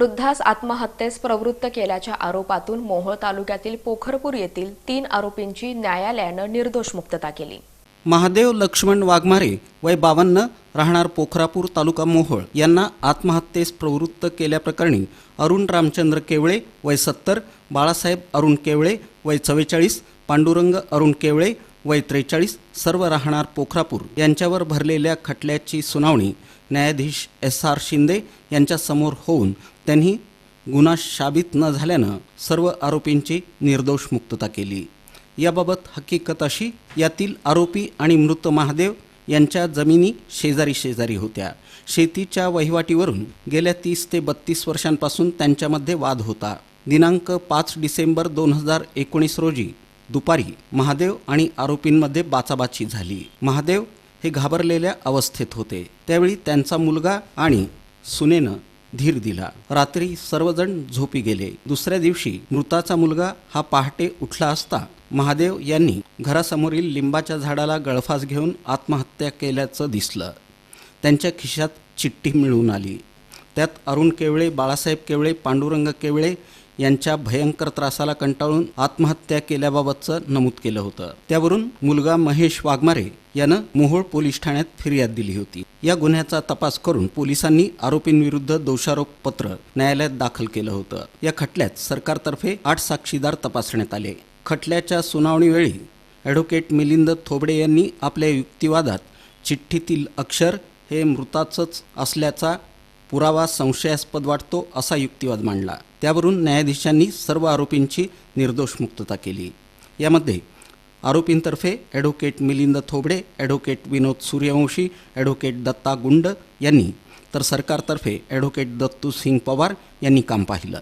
वृद्धास आत्महत्येस प्रवृत्त केल्याच्या आरोपातून मोहोळ तालुक्यातील पोखरपूर येथील तीन आरोपींची न्यायालयानं निर्दोष मुक्तता केली. महादेव लक्ष्मण वाघमारे वय बावन्न राहणार पोखरापूर तालुका मोहोळ यांना आत्महत्येस प्रवृत्त केल्याप्रकरणी अरुण रामचंद्र केवळे वय सत्तर बाळासाहेब अरुण केवळे वय चव्वेचाळीस पांडुरंग अरुण केवळे वय त्रेचाळीस सर्व राहणार पोखरापूर यांच्यावर भरलेल्या खटल्याची सुनावणी न्यायाधीश एस आर शिंदे यांच्यासमोर होऊन त्यांनी गुन्हा शाबित न झाल्यानं सर्व आरोपींची निर्दोष मुक्तता केली. याबाबत हकीकत अशी यातील आरोपी आणि मृत महादेव यांच्या जमिनी शेजारी शेजारी होत्या. शेतीच्या वहिवाटीवरून गेल्या तीस ते बत्तीस वर्षांपासून त्यांच्यामध्ये वाद होता. दिनांक पाच डिसेंबर दोन हजार एकोणीस रोजी दुपारी महादेव आणि आरोपींमध्ये बाचाबाची झाली. महादेव हे घाबरलेल्या अवस्थेत होते. त्यावेळी त्यांचा मुलगा आणि सुनेनं धीर दिला. रात्री सर्वजण झोपी गेले. दुसऱ्या दिवशी मृताचा मुलगा हा पहाटे उठला असता महादेव यांनी घरासमोरील लिंबाच्या झाडाला गळफास घेऊन आत्महत्या केल्याचं दिसलं. त्यांच्या खिशात चिठ्ठी मिळून आली. त्यात अरुण केवळे बाळासाहेब केवळे पांडुरंग केवळे यांच्या भयंकर त्रासाला कंटाळून आत्महत्या केल्याबाबतचं नमूद केलं होतं. त्यावरून मुलगा महेश वाघमारे यानं मोहोळ पोलीस ठाण्यात फिर्याद दिली होती. या गुन्ह्याचा तपास करून पोलिसांनी आरोपींविरुद्ध दोषारोप पत्र न्यायालयात दाखल केलं होतं. या खटल्यात सरकारतर्फे आठ साक्षीदार तपासण्यात आले. खटल्याच्या सुनावणीवेळी ॲडव्होकेट मिलिंद थोबडे यांनी आपल्या युक्तिवादात चिठ्ठीतील अक्षर हे मृताचंच असल्याचा पुरावा संशयास्पद वाटतो असा युक्तिवाद मांडला. त्यावरून न्यायाधीशांनी सर्व आरोपींची निर्दोष मुक्तता केली. यामध्ये आरोपींतर्फे advocate Milind Thobade advocate Vinod Suryavanshi advocate Datta Gund यांनी तर सरकारतर्फे ॲडव्होकेट दत्तू सिंग पवार यांनी काम पाहिलं.